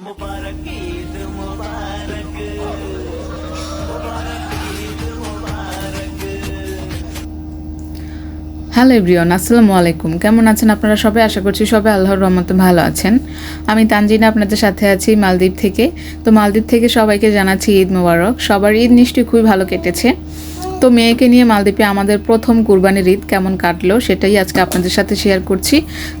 मुबारक ईद मुबारक hello everyone আসসালামু আলাইকুম। কেমন আছেন আপনারা সবাই? আশা করছি সবাই আল্লাহর রহমতে ভালো আছেন। আমি তানজিনা আপনাদের সাথে আছি মালদ্বীপ থেকে। তো মালদ্বীপ থেকে সবাইকে জানাচ্ছি ঈদ মোবারক। সবার ঈদ নিশ্চয়ই খুবই ভালো কেটেছে। তো মেয়েকে নিয়ে মালদ্বীপে আমাদের প্রথম কুরবানির ঈদ কেমন কাটলো সেটাই আজকে আপনাদের সাথে শেয়ার করছি।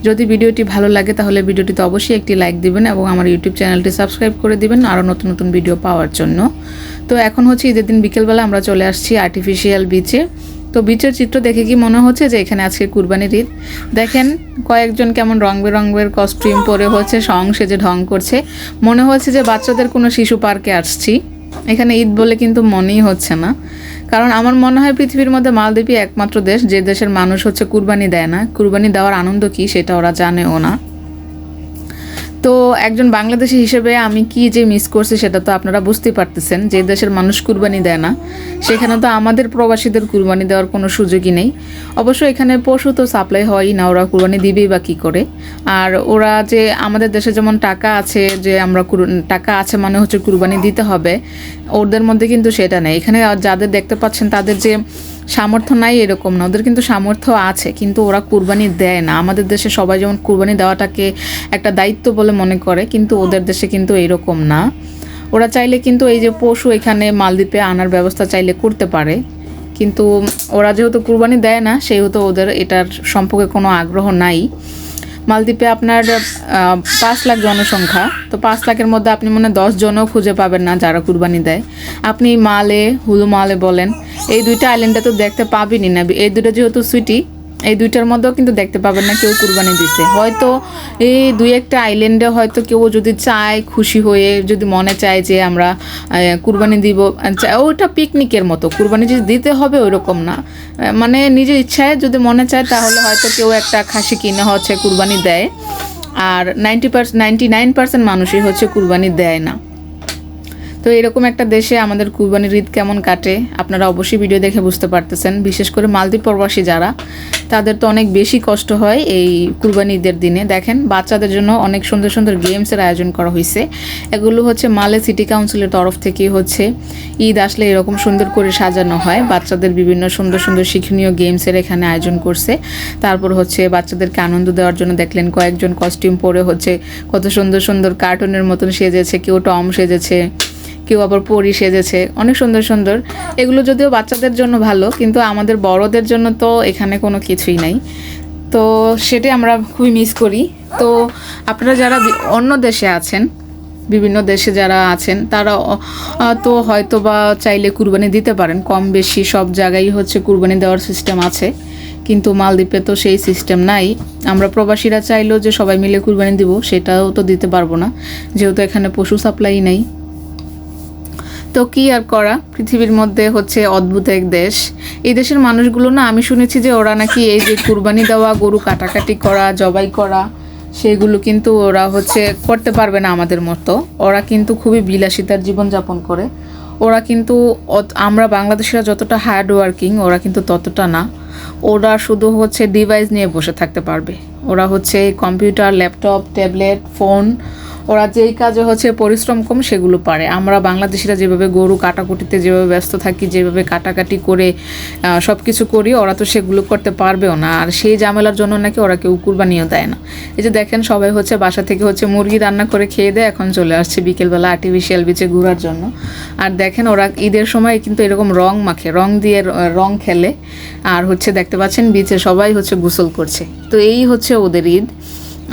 যদি ভিডিওটি ভালো লাগে তাহলে ভিডিওটিতে অবশ্যই একটি লাইক দিবেন এবং আমার ইউটিউব চ্যানেলটি সাবস্ক্রাইব করে দিবেন আরও নতুন নতুন ভিডিও পাওয়ার জন্য। তো এখন হচ্ছে ঈদের দিন বিকেলবেলা আমরা চলে আসছি আর্টিফিশিয়াল বিচে তো বিচের চিত্র দেখে কি মনে হচ্ছে যে এখানে আজকে কুরবানির ঈদ? দেখেন, কয়েকজন কেমন রং বেরঙের কস্টিউম পরে হচ্ছে সং সেজে ঢং করছে। মনে হচ্ছে যে বাচ্চাদের কোনো শিশু পার্কে আসছি। এখানে ঈদ বলে কিন্তু মনেই হচ্ছে না। কারণ আমার মনে হয় পৃথিবীর মধ্যে মালদ্বীপই একমাত্র দেশ, যে দেশের মানুষ হচ্ছে কুরবানি দেয় না। কুরবানি দেওয়ার আনন্দ কি সেটা ওরা জানেও না। তো একজন বাংলাদেশি হিসেবে আমি কি যে মিস করছি সেটা তো আপনারা বুঝতেই পারতেছেন, যে দেশের মানুষ কুরবানি দেয় না। সেখানে তো আমাদের প্রবাসীদের কুরবানি দেওয়ার কোনো সুযোগই নেই। অবশ্য এখানে পশু তো সাপ্লাই হয়ই না, ওরা কুরবানি দিবেই বা কী করে। আর ওরা যে আমাদের দেশে যেমন টাকা আছে, যে আমরা টাকা আছে মানে হচ্ছে কুরবানি দিতে হবে, ওদের মধ্যে কিন্তু সেটা নেই। এখানে যাদের দেখতে পাচ্ছেন তাদের যে সামর্থ্য নাই এরকম না। ওদের কিন্তু সামর্থ্য আছে, কিন্তু ওরা কুরবানি দেয় না। আমাদের দেশে সবাই যেমন কুরবানি দেওয়াটাকে একটা দায়িত্ব বলে মনে করে, কিন্তু ওদের দেশে কিন্তু এরকম না। ওরা চাইলে কিন্তু এই যে পশু এখানে মালদ্বীপে আনার ব্যবস্থা চাইলে করতে পারে, কিন্তু ওরা যেহেতু কুরবানি দেয় না, সেহেতু ওদের এটার সম্পর্কে কোনো আগ্রহ নাই। মালদ্বীপে আপনার পাঁচ লাখ জনসংখ্যা। তো পাঁচ লাখের মধ্যে আপনি মনে দশ জনও খুঁজে পাবেন না যারা কুরবানি দেয়। আপনি মালে, হুলু মালে বলেন, এই দুইটা আইল্যান্ডটা তো দেখতে পাবেনই না। এই দুটো যেহেতু সুইটি এই দুইটার মধ্যেও কিন্তু দেখতে পাবেন না কেউ কুরবানি দিছে। হয়তো এই দুই একটা আইল্যান্ডে হয়তো কেউ যদি চায় খুশি হয়ে, যদি মনে চায় যে আমরা কুরবানি দিব চা- ওইটা পিকনিকের মতো। কুরবানি যদি দিতে হবে ওইরকম না। মানে নিজের ইচ্ছায় যদি মনে চায় তাহলে হয়তো কেউ একটা খাসি কিনে হচ্ছে কুরবানি দেয়। আর ninety percent ninety nine percent মানুষই হচ্ছে কুরবানি দেয় না। তো এরকম একটা দেশে আমাদের কুরবানির ঈদ কেমন কাটে, আপনারা অবশ্যই ভিডিও দেখে বুঝতে পারতেছেন। বিশেষ করে মালদ্বীপ প্রবাসী যারা তাদের তো অনেক বেশি কষ্ট হয় এই কুরবানি ঈদের দিনে। দেখেন, বাচ্চাদের জন্য অনেক সুন্দর সুন্দর গেমসের আয়োজন করা হয়েছে এগুলো হচ্ছে মালে সিটি কাউন্সিলের তরফ থেকে হচ্ছে ঈদ আসলে এরকম সুন্দর করে সাজানো হয়। বাচ্চাদের বিভিন্ন সুন্দর সুন্দর শিক্ষণীয় গেমসের এখানে আয়োজন করছে। তারপর হচ্ছে বাচ্চাদেরকে আনন্দ দেওয়ার জন্য দেখলেন কয়েকজন কস্টিউম পরে হচ্ছে কত সুন্দর সুন্দর কার্টুনের মতন সেজেছে, কেউ টম সেজেছে। কেউ আবার পরি সেজেছে, অনেক সুন্দর সুন্দর। এগুলো যদিও বাচ্চাদের জন্য ভালো, কিন্তু আমাদের বড়দের জন্য তো এখানে কোনো কিছুই নাই। তো সেটাই আমরা খুবই মিস করি। তো আপনারা যারা অন্য দেশে আছেন, বিভিন্ন দেশে যারা আছেন, তারা তো হয়তো বা চাইলে কুরবানি দিতে পারেন। কম বেশি সব জায়গায় হচ্ছে কুরবানি দেওয়ার সিস্টেম আছে। কিন্তু মালদ্বীপে তো সেই সিস্টেম নাই। আমরা প্রবাসীরা চাইলেও যে সবাই মিলে কুরবানি দিব, সেটাও তো দিতে পারব না। যেহেতু এখানে পশু সাপ্লাই নেই। তো কি আর করা? পৃথিবীর মধ্যে হচ্ছে অদ্ভুত এক দেশ। এই দেশের মানুষগুলো না, আমি শুনেছি যে ওরা নাকি এই যে কুরবানি দেওয়া, গরু কাটাকাটি করা, জবাই করা, সেগুলো কিন্তু ওরা হচ্ছে করতে পারবে না আমাদের মতো। ওরা কিন্তু খুবই বিলাসিতার জীবনযাপন করে। ওরা কিন্তু আমরা বাংলাদেশিরা যতটা হার্ড ওয়ার্কিং ওরা কিন্তু ততটা না। ওরা শুধু হচ্ছে ডিভাইস নিয়ে বসে থাকতে পারবে। ওরা হচ্ছে কম্পিউটার ল্যাপটপ ট্যাবলেট ফোন ওরা যেই কাজে হচ্ছে পরিশ্রম কম, সেগুলো পারে। আমরা বাংলাদেশিরা যেভাবে গরু কাটাকুটিতে যেভাবে ব্যস্ত থাকি, যেভাবে কাটাকাটি করে সব কিছু করি, ওরা তো সেগুলো করতে পারবেও না। আর সেই ঝামেলার জন্য নাকি ওরা কেউ কুরবানিও দেয় না। এই যে দেখেন, সবাই হচ্ছে বাসা থেকে হচ্ছে মুরগি রান্না করে খেয়ে দেয়, এখন চলে আসছে বিকেলবেলা আর্টিফিশিয়াল বিচে ঘোরার জন্য। আর দেখেন, ওরা ঈদের সময় কিন্তু এরকম রং মাখে, রং দিয়ে র- খেলে। আর হচ্ছে দেখতে পাচ্ছেন বিচে সবাই হচ্ছে গোসল করছে। তো এই হচ্ছে ওদের ঈদ।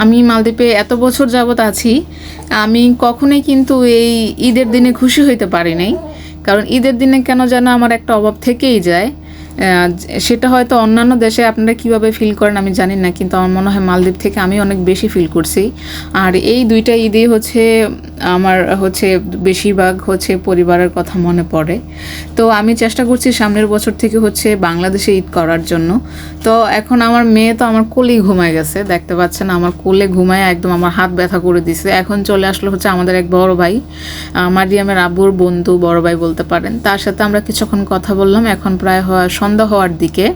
আমি মালদ্বীপে এত বছর যাবৎ আছি, আমি কখনোই কিন্তু এই ঈদের দিনে খুশি হইতে পারি নাই। কারণ ঈদের দিনে কেন যেন আমার একটা অভাব থেকেই যায়। সেটা হয়তো অন্যান্য দেশে আপনারা কীভাবে ফিল করেন আমি জানি না, কিন্তু আমার মনে হয় মালদ্বীপ থেকে আমি অনেক বেশি ফিল করছি। আর এই দুইটা ঈদে হচ্ছে আমার হচ্ছে বেশিরভাগ হচ্ছে পরিবারের কথা মনে পড়ে। তো আমি চেষ্টা করছি সামনের বছর থেকে হচ্ছে বাংলাদেশে ঈদ করার জন্য। তো এখন আমার মেয়ে তো আমার কোলেই ঘুমায় গেছে, দেখতে পাচ্ছেন আমার কোলে ঘুমায় একদম আমার হাত ব্যথা করে দিছে। এখন চলে আসলো হচ্ছে আমাদের এক বড় ভাই মারিয়ামের আবুর বন্ধু, বড় ভাই বলতে পারেন। তার সাথে আমরা কিছুক্ষণ কথা বললাম, এখন প্রায় হওয়া সন্ধ্যা হওয়ার দিকে।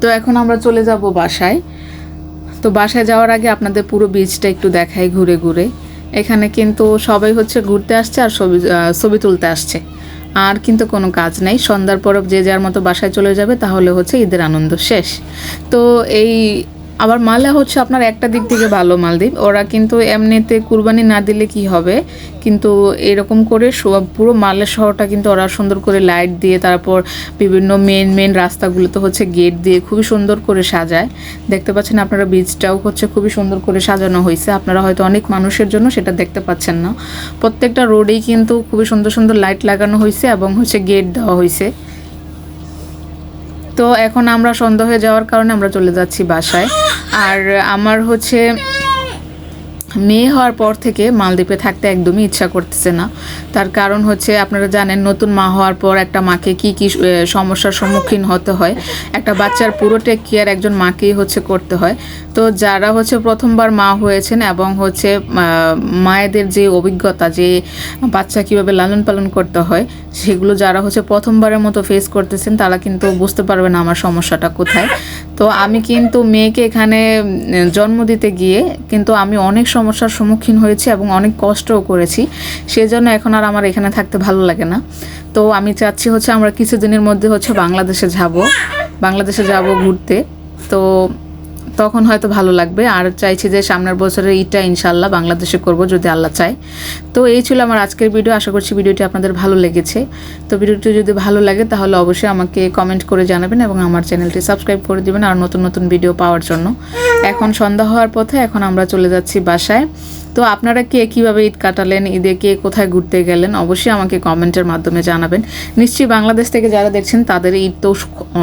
তো এখন আমরা চলে যাব বাসায়। তো বাসায় যাওয়ার আগে আপনাদের পুরো বীজটা একটু দেখাই ঘুরে ঘুরে। এখানে কিন্তু সবাই হচ্ছে ঘুরতে আসছে আর ছবি ছবি তুলতে আসছে। আর কিন্তু কোনো কাজ নেই। সন্ধ্যার পরব যে যার মতো বাসায় চলে যাবে তাহলে হচ্ছে ঈদের আনন্দ শেষ। তো এই আবার মালে হচ্ছে আপনার একটা দিক থেকে ভালো মালদ্বীপ। ওরা কিন্তু এমনিতে কুরবানি না দিলে কি হবে? কিন্তু এরকম করে পুরো মালে শহরটা কিন্তু ওরা সুন্দর করে লাইট দিয়ে, তারপর বিভিন্ন মেন মেন রাস্তাগুলোতে হচ্ছে গেট দিয়ে খুবই সুন্দর করে সাজায়। দেখতে পাচ্ছেন আপনারা বীজটাও হচ্ছে খুবই সুন্দর করে সাজানো হয়েছে। আপনারা হয়তো অনেক মানুষের জন্য সেটা দেখতে পাচ্ছেন না। প্রত্যেকটা রোডেই কিন্তু খুবই সুন্দর সুন্দর লাইট লাগানো হয়েছে এবং হচ্ছে গেট দেওয়া হয়েছে। তো এখন আমরা সন্ধ্যা হয়ে যাওয়ার কারণে আমরা চলে যাচ্ছি বাসায়। আর আমার হচ্ছে মেয়ে হওয়ার পর থেকে মালদ্বীপে থাকতে একদমই ইচ্ছা করতেছে না। তার কারণ হচ্ছে আপনারা জানেন, নতুন মা হওয়ার পর একটা মাকে কি কি সমস্যার সম্মুখীন হতে হয়। একটা বাচ্চার পুরো টেক কেয়ার একজন মাকেই হচ্ছে করতে হয়। তো যারা হচ্ছে প্রথমবার মা হয়েছেন এবং হচ্ছে মায়েদের যে অভিজ্ঞতা, যে বাচ্চা কীভাবে লালন পালন করতে হয়, সেগুলো যারা হচ্ছে প্রথমবারের মতো ফেস করতেছেন, তারা কিন্তু বুঝতে পারবে না আমার সমস্যাটা কোথায়। তো আমি কিন্তু মেয়েকে এখানে জন্ম দিতে গিয়ে কিন্তু আমি অনেক সমস্যার সম্মুখীন হয়েছি এবং অনেক কষ্টও করেছি। সেজন্য এখন আর আমার এখানে থাকতে ভালো লাগে না। তো আমি চাচ্ছি হচ্ছে আমরা কিছুদিনের মধ্যে হচ্ছে বাংলাদেশে যাব। বাংলাদেশে যাব ঘুরতে। তো তখন হয়তো ভালো লাগবে। আর চাইছি যে সামনের বছরের ঈদটা ইনশাল্লাহ বাংলাদেশে করব যদি আল্লাহ চায়। তো এই ছিল আমার আজকের ভিডিও। আশা করছি ভিডিওটি আপনাদের ভালো লেগেছে। তো ভিডিওটি যদি ভালো লাগে তাহলে অবশ্যই আমাকে কমেন্ট করে জানাবেন এবং আমার চ্যানেলটি সাবস্ক্রাইব করে দেবেন আর নতুন নতুন ভিডিও পাওয়ার জন্য। এখন সন্ধ্যা হওয়ার পথে এখন আমরা চলে যাচ্ছি বাসায়। তো আপনারা কে কীভাবে ঈদ কাটালেন? ঈদে কে কোথায় ঘুরতে গেলেন? অবশ্যই আমাকে কমেন্টের মাধ্যমে জানাবেন। নিশ্চয়ই বাংলাদেশ থেকে যারা দেখছেন, তাদের ঈদ তো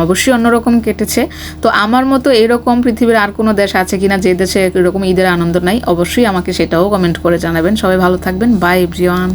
অবশ্যই অন্যরকম কেটেছে। তো আমার মতো এরকম পৃথিবীর আর কোনো দেশ আছে কিনা, যে দেশে এরকম ঈদের আনন্দ নাই, অবশ্যই আমাকে সেটাও কমেন্ট করে জানাবেন। সবাই ভালো থাকবেন। By everyone